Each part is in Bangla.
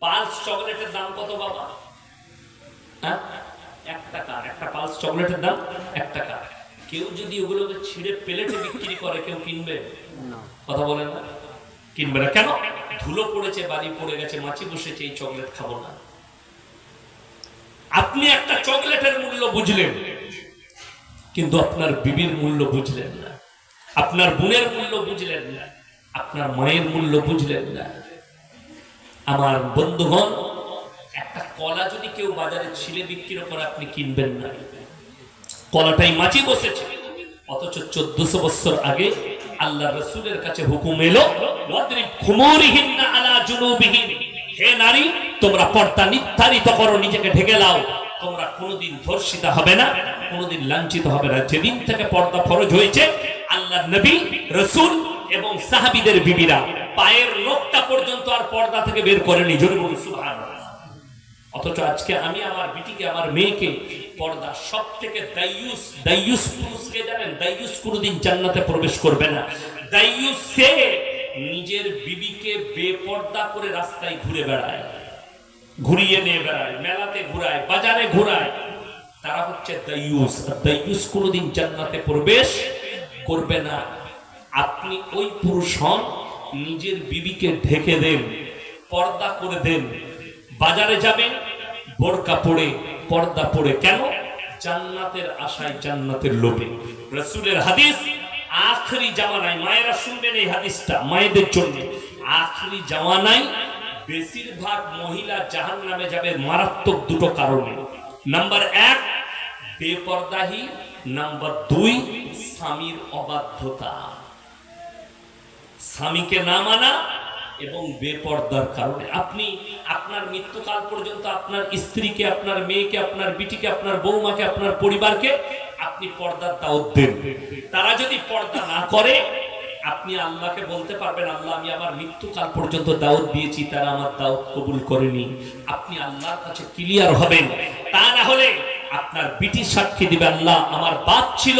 পালস চকলেটের দাম কত বাবা? হ্যাঁ? এক টাকা একটা পালস চকলেটের দাম এক টাকা কেউ যদি ওগুলোকে ছিঁড়ে প্লেটে বিক্রি করে কেউ কিনবে? কথা বলেন না? কিনবে না। কেন? ধুলো পড়েছে বাড়ি পড়ে গেছে মাছি বসেছে এই চকলেট খাব না। আপনি একটা চকলেটের মূল্য বুঝলেন কিন্তু আপনার বিবির মূল্য বুঝলেন না। আপনার বোনের মূল্য বুঝলেন না। আপনার মায়ের মূল্য বুঝলেন না। আমার বন্ধুগণ, একটা কলা যদি কেউ বাজারে ছিলে বিক্রি করে আপনি কিনবেন না। কলাটাই মাছি বসেছে। অথচ চোদ্দশো বছর আগে আল্লাহ রসুলের কাছে হুকুম এলো। হে নারী, তোমরা পর্দা নির্ধারিত করো, নিজেকে ঢেকে লাও। তোমরা কোনোদিন ধর্ষিতা হবে না, কোনোদিন লাঞ্ছিত হবে না। যেদিন থেকে পর্দা ফরজ হয়েছে আল্লাহ নবী, রসুল এবং সাহাবিদের বিবিরা পায়ের নখটা পর্যন্ত আর পর্দা থেকে বের করেনি। জোরে বলুন, সুবহানাল্লাহ। অথচ আজকে আমি আমার বিটিকে, আমার মেয়েকে পর্দা সব থেকে দাইয়ুস দাইয়ুস পুরুষকে জানেন? দাইয়ুস কোনোদিন জান্নাতে প্রবেশ করবে না। দাইয়ুস সে নিজের বিবিকে বেপর্দা করে রাস্তায় ঘুরে বেড়ায়। ঘুরিয়ে নিয়ে বেড়ায়, মেলাতে ঘুরায়, বাজারে ঘুরায়। তারা হচ্ছে দাইয়ুস আর দাইয়ুস কোনোদিন জান্নাতে প্রবেশ করবে না। আপনি ওই পুরুষ হন নিজের বিবিকে ঢেকে দেন, পর্দা করে দেন। বাজারে যাবেন বোরকা পড়ে পর্দা পড়ে কেন? জান্নাতের আশায় জান্নাতের লোভে। রসুলের হাদিস, আখরি জামানায়, মায়েরা শুনবেন এই হাদিসটা, মায়েদের জন্য। আখরি জামানায় বেশিরভাগ মহিলা জাহান নামে যাবে মারাত্মক দুটো কারণে। নাম্বার এক, বেপর্দাহি। নাম্বার দুই, স্বামীর অবাধ্যতা। স্বামীকে না মানা এবং বেপর্দার কারণে। আপনি আপনার মৃত্যুকাল পর্যন্ত আপনার স্ত্রীকে, আপনার মেয়েকে, আপনার বিটিকে, আপনার বৌমাকে, আপনার পরিবারকে আপনি পর্দার দাওয়াত দেন। তারা যদি পর্দা না করে, আপনি আল্লাহকে বলতে পারবেন, আল্লাহ, আমি আমার মৃত্যুকাল পর্যন্ত দাওয়াত দিয়েছি, তারা আমার দাওয়াত কবুল করেনি। আপনি আল্লাহর কাছে ক্লিয়ার হবেন। তা না হলে আপনার বিটি সাক্ষী দিবে, আল্লাহ, আমার বাপ ছিল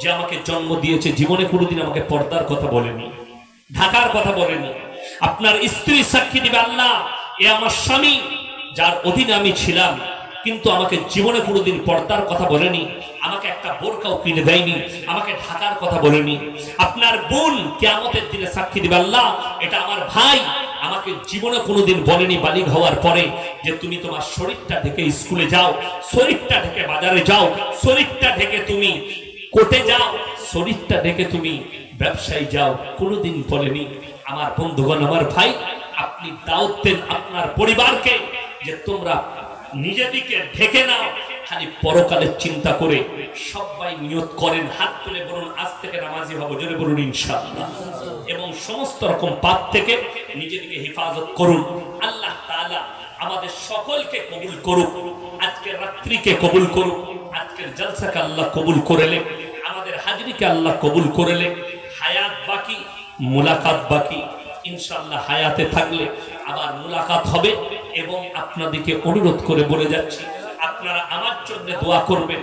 যে আমাকে জন্ম দিয়েছে, জীবনে কোনোদিন আমাকে পর্দার কথা বলেনি। ঢাকার কথা বলেনি আপনার স্ত্রী সাক্ষী দিবে আল্লাহ, এ আমার স্বামী, যার অধীনে আমি ছিলাম, কিন্তু আমাকে জীবনে কোনোদিন পর্দার কথা বলেনি, আমাকে একটা বোরকাও কিনে দেয়নি, আমাকে ঢাকার কথা বলেনি। আপনার বোন কেয়ামতের দিনে সাক্ষী দিবে আল্লাহ, এটা আমার ভাই, আমাকে জীবনে কোনোদিন বলেনি বালিগ হওয়ার পরে যে তুমি তোমার শরীরটা ঢেকে স্কুলে যাও, শরীরটা ঢেকে বাজারে যাও, শরীরটা ঢেকে তুমি কোটে যাও, শরীরটা ঢেকে তুমি ব্যবসায় যাও, কোনোদিন বলেনি, আমার বন্ধুগণ, আমার ভাই, আপনি দাওয়াত দেন আপনার পরিবারকে যে তোমরা নিজেদিকে ঢেকে নাও। খালি পরকালের চিন্তা করে সবাই নিয়ত করেন, হাত তুলে বলুন, আজ থেকে নামাজি হব। জোরে বলুন, ইনশাআল্লাহ। এবং সমস্ত রকম পাপ থেকে নিজেদিকে হেফাজত করুন। আল্লাহ তাআলা আমাদের সকলকে কবুল করুক আজকের রাত্রিকে কবুল করুক, আজকের জলসাকে আল্লাহ কবুল করেলে আমাদের হাজরিকে আল্লাহ কবুল করেলে বাকি, মুলাকাত বাকি। ইনশাল্লাহ হায়াতে থাকলে আবার মুলাকাত হবে এবং আপনাদেরকে অনুরোধ করে বলে যাচ্ছি, আপনারা আমার জন্য দোয়া করবেন।